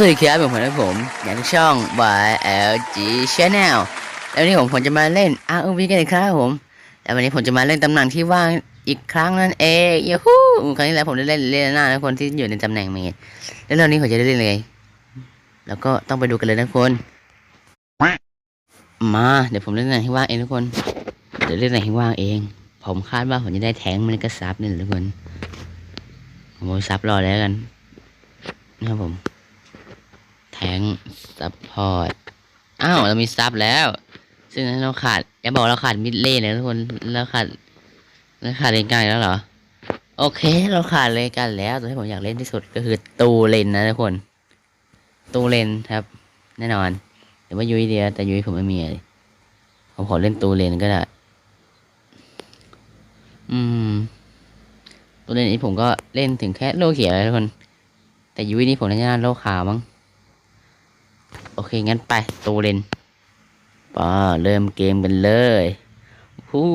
สวัสดีครับผมผมผมอย่างที่ช่อง YLG Channel แล้ววันนี้ผมผมจะมาเล่น ROV กันอีกครับผมแล้ววันนี้ผมจะมาเล่นตำแหน่งที่ว่างอีกครั้งนั่นเองยูฮูครั้งที่แล้วผมได้เล่นเล่นหน้านะคนที่อยู่ในตำแหน่งเมดแล้วรอบนี้ผมจะได้เล่นเลย แล้วก็ต้องไปดูกันเลยนะทุกคนมาเดี๋ยวผมเล่นตำแหน่งที่ว่างเองทุกคนเดี๋ยวเล่นตำแหน่งที่ว่างเอง ผมคาดว่าผมจะได้แทงมันก็ซับนี่แหละทุกคนผมซับรอแล้วกันนะครับผม แทงซัพพอร์ตอ้าวเรามีซับแล้ว ซึ่งเราขาดอย่าบอกเราขาดมิดเลนนะทุกคนเราขาดเราขาดเลนกลางแล้วเหรอ โอเค เราขาดเลนกันแล้วตัวที่ผมอยากเล่นที่สุดก็คือตูเลนนะทุกคน ตูเลนครับ แน่นอนแต่ว่ายุ้ยเดียวแต่ยุ้ยผมไม่มีเลยผมขอเล่นตูเลนก็ได้ อืมตูเลนนี้ผมก็เล่นถึงแค่โลเขียวแล้วทุกคน แต่ยุ้ยนี่ผมน่าจะโลขาวมั้ง โอเค งั้นไปตูเลนป่าเริ่มเกมกันเลยฮู้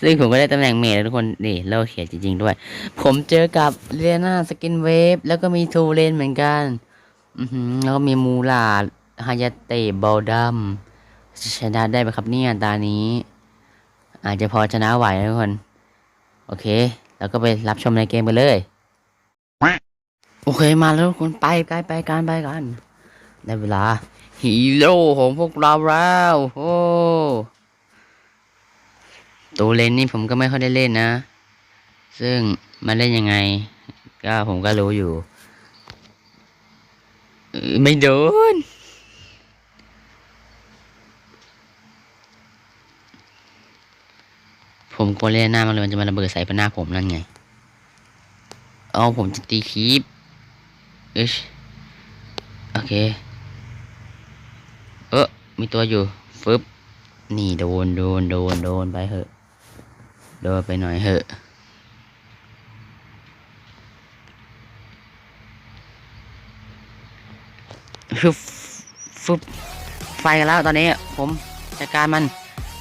ซึ่งผมก็ได้ตำแหน่งเมจแล้วทุกคน นี่เราเขียนจริง ๆ ด้วย ผมเจอกับเรียนาสกินเวฟแล้วก็มีทูเลนเหมือนกันแล้วก็มีมูลาดฮายาเตะบอลดัมชนะได้ไหมครับเนี่ยตานี้ อาจจะพอชนะไหวนะทุกคน โอเค แล้วก็ไปรับชมในเกมกันเลย โอเคมาแล้วทุกคนไปไปไปกันไปกันได้เวลาฮีโร่ของพวกเราแล้วโอ้ตัวเล่นนี่ผมก็ไม่ค่อยได้เล่นนะ ซึ่งมันเล่นยังไง ก็ผมก็รู้อยู่ ไม่โดนผมกลัวเล่นหน้ามันเลยมันจะมาระเบิดใส่หน้าผมนั่นไง เอาผมจะตีคีป เอิชโอเค เออมีตัวอยู่ฟึบนี่โดนโดนโดนโดนไปเหอะ โดนไปหน่อยเหอะ ฟึบฟึบไฟกันแล้วตอนนี้ผมจัดการมัน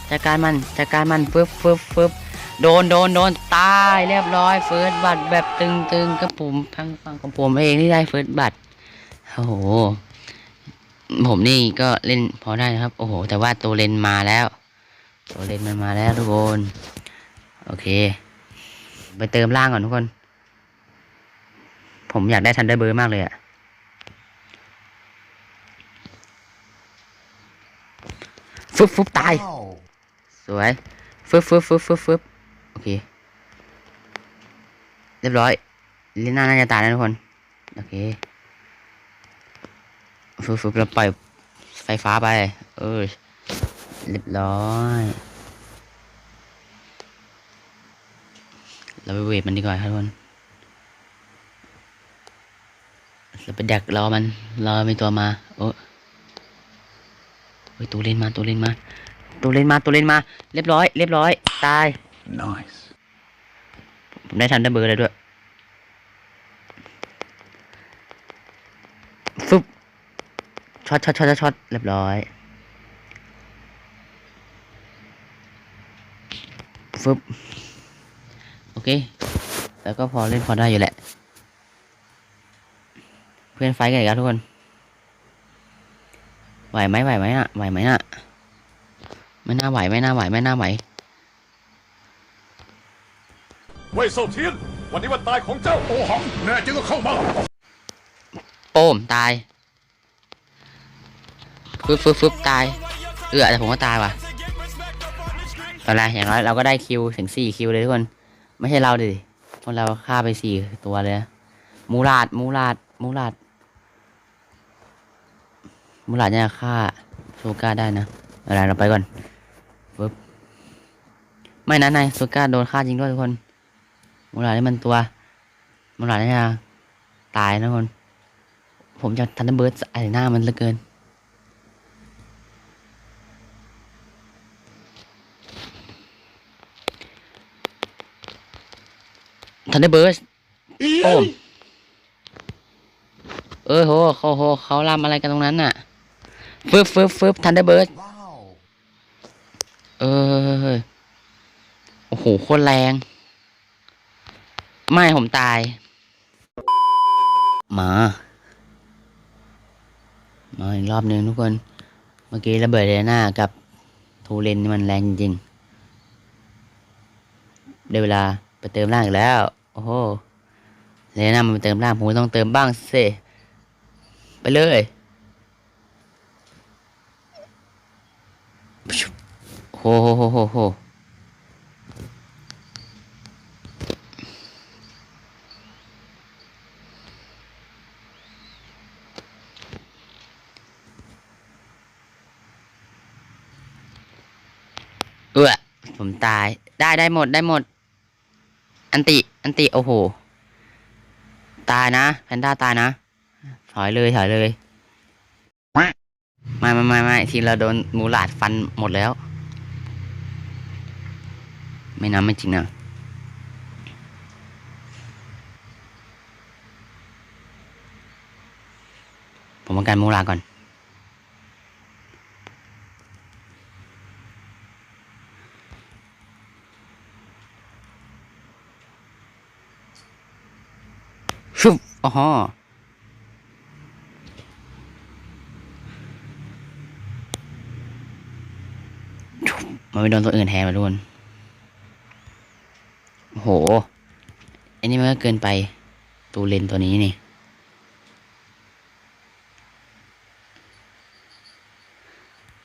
จัดการมันจัดการมันฟึบฟึบฟึบ โดนโดนโดนตายเรียบร้อยเฟิร์สบัตรแบบตึงๆกับผมทางฝั่งของผมเองที่ได้เฟิร์สบัตรโอ้โห ผมนี่ก็เล่นพอได้นะครับ โอ้โห แต่ว่าตัวเลนมาแล้ว ตัวเลนมันมาแล้วทุกคน โอเค ไปเติมล่างก่อนทุกคน ผมอยากได้ทันเดอร์เบอร์มากเลยอะฟึบฟึบตาย สวยฟึบฟึบฟึบฟึบฟึบ โอเค เรียบร้อยลิน่าน่าจะตายแล้วทุกคน โอเคฟึบฟึบเราปล่อยไฟฟ้าไป เออเรียบร้อย เราไปเวทมันดีกว่าครับทุกคนเราไปดักรอมัน รอมีตัวมา โอ้ยตัวเล่นมาตัวเล่นมาตัวเล่นมาตัวเล่นมา เรียบร้อย เรียบร้อย ตาย Nice. ผมได้ทันดับเบอร์เลยด้วยฟึบช็อตช็อตช็อตช็อตเรียบร้อยฟึบโอเค แล้วก็พอเล่นพอได้อยู่แหละ เพื่อนไฟกันอีกแล้วทุกคน ไหวไหมไหวไหมน่ะ ไหวไหมน่ะ ไม่น่าไหว ไม่น่าไหว ไม่น่าไหว เว่ยเซาเทียน วันนี้วันตายของเจ้าโอหัง แน่จริงก็เข้ามาโป้มตายฟึบฟึบฟึบตาย เออแต่ผมก็ตายว่ะตอนแรกอย่างน้อยเราก็ได้คิวถึงสี่คิวเลยทุกคน ไม่ใช่เราดิพวกเราฆ่าไปสี่ตัวเลยนะมูลาดมูลาดมูลาดมูลาดเนี่ยฆ่าซูก้าได้นะอะไรเราไปก่อนฟึ๊บไม่นะนายซูก้าโดนฆ่าจริงด้วยทุกคน มูลาดนี่มันตัวมูลาดเนี่ยตายนะทุกคนผมจะทันเดอร์เบิร์ดไอหน้ามันเหลือเกิน ทันเดอร์เบิร์ดโอ้มเออโหเขาโหเขาลำอะไรกันตรงนั้นน่ะฟึบฟึบฟึบทันเดอร์เบิร์ด Wow. เออ โอ้โห โคตรแรง ไม่ผมตาย มา มาอีกรอบหนึ่งทุกคน เมื่อกี้ระเบิดเรน่ากับทูเลนนี่มันแรงจริงๆได้เวลาไปเติมร่างอีกแล้ว โอ้โหเรน่ามันเติมร่างผมต้องเติมบ้างสิไปเลยโหโหโหโหโหเออผม ตาย ได้ได้หมดได้หมด อันติ อันติ โอ้โห ตายนะแพนด้าตายนะ ถอยเลยถอยเลยไม่ไม่ไม่ไม่ทีเราโดนมูหลาดฟันหมดแล้ว ไม่น้ำไม่จริงนะผมต้องการมูหลาดก่อน ชุบ อ๋อมันไปโดนตัวอื่นแทนมาทุกคนโอ้โหอ้นี่มันก็เกินไป ตูเลนตัวนี้นี่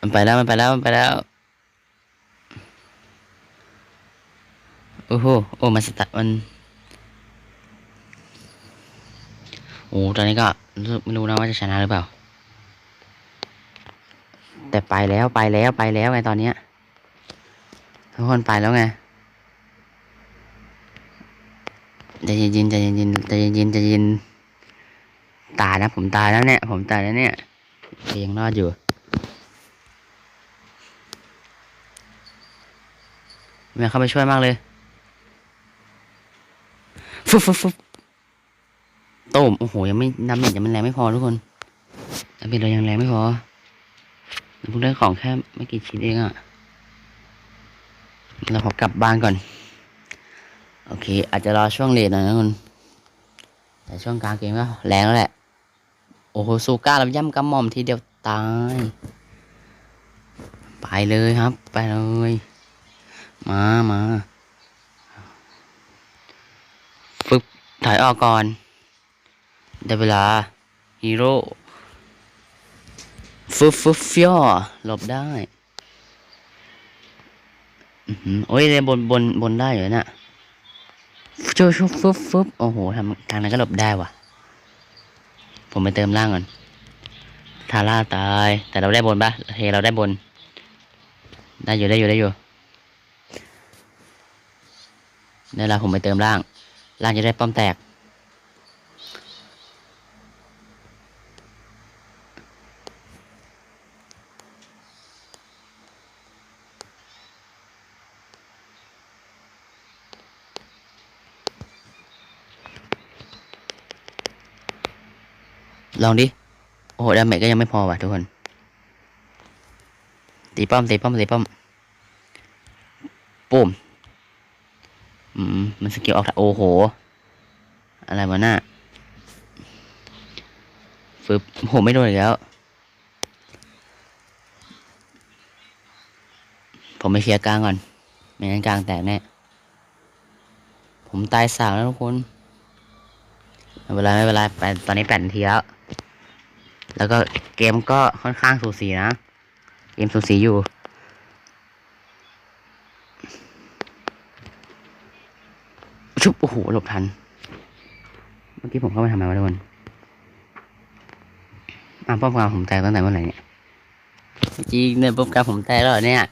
มันไปแล้ว มันไปแล้ว มันไปแล้ว โอ้โห โอ้ มันสตาร์มัน โอ้ตอนนี้ก็ไม่รู้นะว่าจะชนะหรือเปล่า แต่ไปแล้วไปแล้วไปแล้วไงตอนเนี้ยทุกคนไปแล้วไงใจเย็นๆใจเย็นๆใจเย็นๆใจเย็นตายนะผมตายแล้วเนี่ย ผมตายแล้วเนี่ยยังรอดอยู่แม่เข้าไปช่วยมากเลยฟุบฟุบฟุบ ต้มโอ้โหยังไม่น้ำเน็ตยังมันแรงไม่พอทุกคนน้ำเน็ตเรายังแรงไม่พอเราเพิ่งได้ของแค่ไม่กี่ชิ้นเองอะเราขอกลับบ้านก่อน โอเค อาจจะรอช่วงเลทหน่อยนะคุณแต่ช่วงกลางเกมก็แรงแล้วแหละ โอ้โหซูก้าเราย่ำกำหม่อมทีเดียวตาย ไปเลยครับ ไปเลย มามาฟึบถอยออกก่อน ได้เวลาฮีโร่ฟึบฟึบฟิอหลบได้โอ้ยเลยบนบนบนได้อยู่นะชุบชุบฟึบฟึบโอ้โหทำทางนั้นก็หลบได้ว่ะ ผมไปเติมล่างก่อนทาร่าตาย แต่เราได้บนปะเฮเราได้บน ได้อยู่ได้อยู่ได้อยู่นี่แหละผมไปเติมล่าง ล่างจะได้ป้อมแตก ลองดิ โอ้โหดาเมจก็ยังไม่พอว่ะทุกคน ตีป้อมตีป้อมตีป้อมปุ่มอืม มันสกิลออกโอ้โห อะไรวะหน่ะฟึบโหไม่โดนอีกแล้ว ผมไปเคลียร์กลางก่อน ไม่งั้นกลางแตกแน่ ผมตายสาวแล้วทุกคนไม่เป็นไรไม่เป็นไรไปตอนนี้แปดนาทีแล้ว แล้วก็เกมก็ค่อนข้างสูสีนะ เกมสูสีอยู่ ชุบโอ้โหหลบทัน เมื่อกี้ผมเข้าไปทำอะไรวะทุกคนอะป้อมกลางผมแตกตั้งแต่เมื่อไหร่เนี่ยจริงเนี่ยป้อมกลางผมแตกแล้วเหรอเนี่ย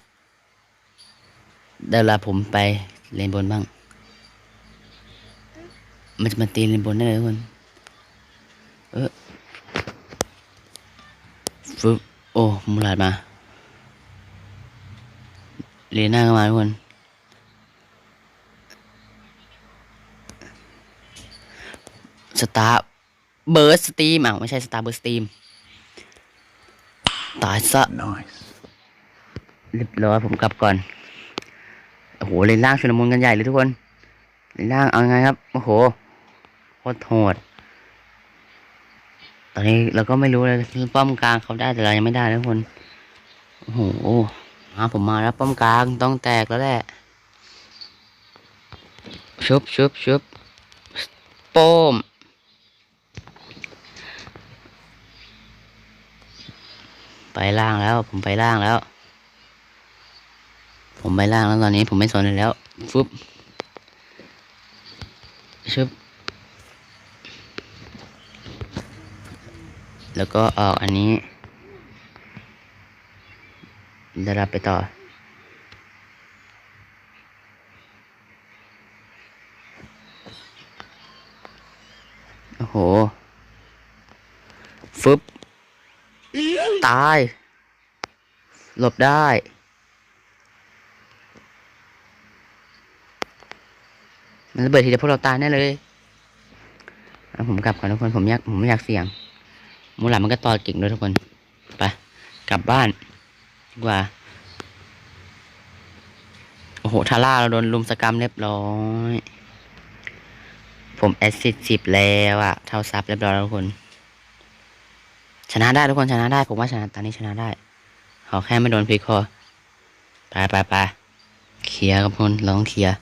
เดี๋ยวลาผมไปเลนบนบ้าง มันจะมาตีเลนบนได้เลยทุกคน เออ ฟึบโอ้มูลาดมาเลน่าก็มาทุกคนสตาร์เบิร์สตีมอ้าวไม่ใช่สตาร์เบิร์สตีมตายซะ Nice. เรียบร้อยผมกลับก่อนโอ้โหเลนล่างชุลมุนกันใหญ่เลยทุกคนเลนล่างเอาไงครับ โอ้โหโคตรโหด ตอนนี้เราก็ไม่รู้เลยป้อมกลางเขาได้แต่เรายังไม่ได้นะทุกคนโอ้โหมาผมมาแล้วป้อมกลางต้องแตกแล้วแหละชุบชุบชุบโป้มไปล่างแล้ว ผมไปล่างแล้ว ผมไปล่างแล้วตอนนี้ผมไม่สนแล้วฟึบชึบ แล้วก็ออกอันนี้ได้รับไปต่อ โอ้โห ฟึบ ตาย หลบได้ มันระเบิดทีเดียวพวกเราตายแน่เลย ผมกลับก่อนทุกคน ผมอยาก ผมไม่อยากเสี่ยง มูหลานมันก็ต่อเก่งด้วยทุกคนไปกลับบ้านดีกว่า โอ้โหทาร่าเราโดนลุมสกรรมเรียบร้อย ผมแอสซิดสิบแล้วอะเท่าซับเรียบร้อยแล้วทุกคน ชนะได้ทุกคนชนะได้ ผมว่าชนะตอนนี้ชนะได้เขาแค่ไม่โดนพลิกคอไปไปไปเคลียร์ครับทุกคนร้องเคลียร์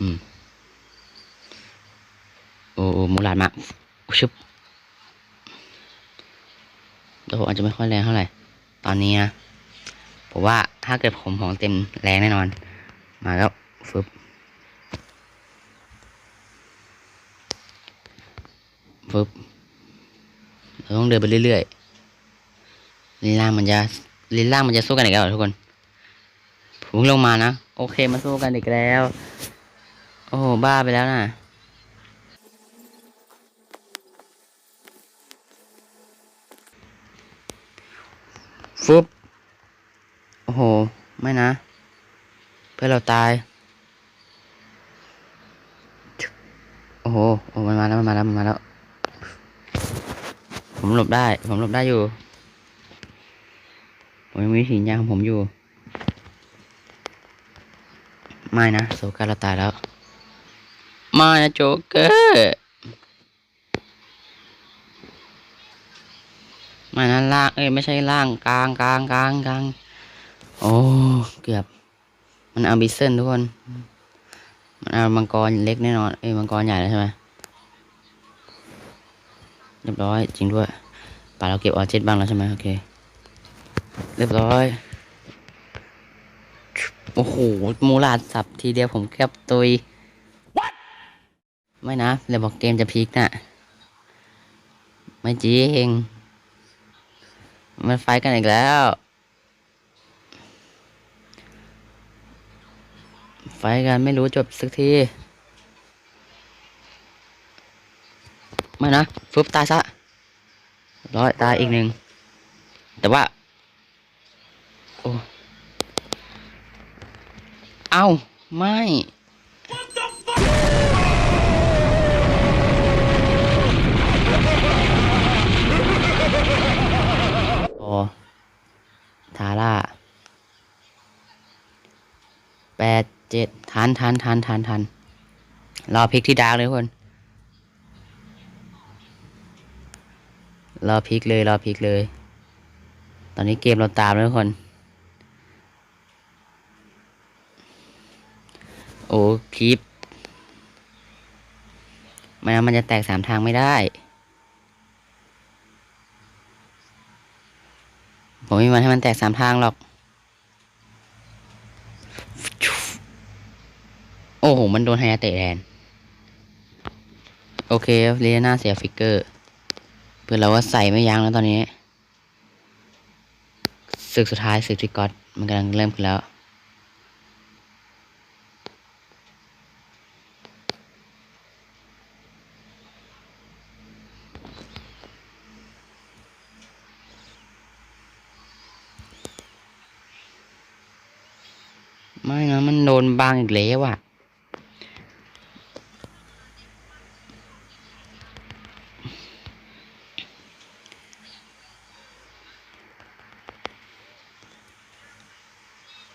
อืมโอ้โอ้มูหลานมาชึบ แต่ผมอาจจะไม่ค่อยแรงเท่าไหร่ ตอนนี้นะผมว่าถ้าเกิดผมของเต็มแรงแน่นอน มาแล้วฟึบฟึบเราต้องเดินไปเรื่อยๆลินล่างมันจะลินล่างมันจะสู้กันอีกแล้วทุกคนผมลงมานะ โอเคมาสู้กันอีกแล้ว โอ้โหบ้าไปแล้วนะ ฟุบโอ้โห ไม่นะ เพื่อนเราตาย โอ้โหโอ้มันมาแล้วมันมาแล้วมันมาแล้ว ผมหลบได้ ผมหลบได้อยู่ ผมยังมีวิถียางของผมอยู่ ไม่นะ โซกาเราตายแล้ว ไม่นะโจเกอร์ ม่นะล่างเอ้ยไม่ใช่ล่างกลางกลางกลางกลางโอ้เกือบ มันเอาบิสเซนทุกคน มันเอามังกรเล็กแน่นอนเอ้ยมังกรใหญ่แล้วใช่ไหมเรียบร้อยจริงด้วยป่าเราเก็บออเจ็ดบ้างแล้วใช่ไหมโอเคเรียบร้อยโอ้โหมูลาดสับทีเดียวผมเกือบตุยไม่นะเลยบอกเกมจะพลิกน่ะ ไม่จริง มันไฟกันอีกแล้ว ไฟกันไม่รู้จบสักที ไม่นะฟึบตายซะร้อยตายอีกหนึ่ง แต่ว่า โอ้ เอาไม่ ทาร่าแปดเจ็ดทันทันทันทันทันรอพลิกที่ดาร์กเลยทุกคน รอพลิกเลยรอพลิกเลย ตอนนี้เกมเราตามแล้วทุกคน โอ้คลิปไม่งั้นมันจะแตกสามทางไม่ได้ ผมไม่มีวันให้มันแตกสามทางหรอก โอ้โห มันโดนไฮยาเตะแทน โอเคเรียนาเสียฟิกเกอร์ เพื่อเราก็ใส่ไม่ยั้งแล้วตอนนี้ศึกสุดท้ายศึกที่ก๊อตมันกำลังเริ่มขึ้นแล้วางอีกแล้วอะ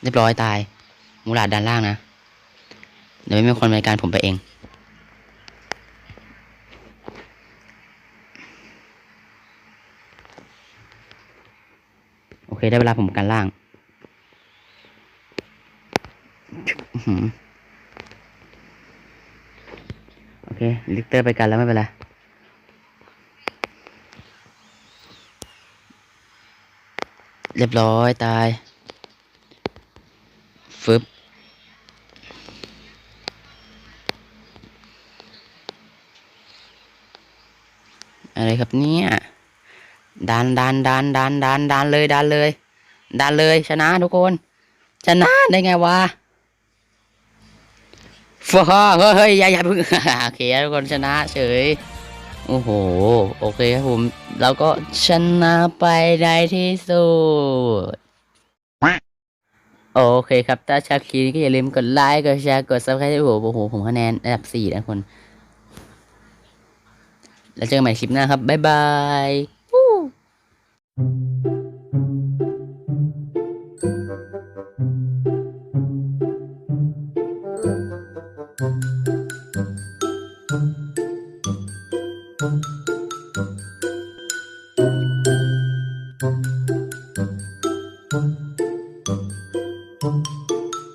เรียบร้อยตาย มูลาดด้านล่างนะ เดี๋ยวไม่มีคนบริการผมไปเอง โอเค ได้เวลาผมการล่าง โอเค ลิกเตอร์ไปกันแล้วไม่เป็นไร เรียบร้อยตาย ฟึบอะไรครับเนี่ยดันดันดันดันดันดันเลยดันเลยดันเลยชนะทุกคน ชนะได้ไงวะ ฟ้าเฮ้ยยอย่าอย่าเพิ่งโอเคทุกคนชนะเฉยโอ้โห โอเคครับผมเราก็ชนะไปได้ที่สุดโอเคครับ ถ้าชอบคลิปนี้ก็อย่าลืมกดไลค์กดแชร์กด subscribe ให้ผมโอ้โห ผมคะแนนอันดับสี่นะทุกคน แล้วเจอกันใหม่คลิปหน้าครับ บ๊ายบาย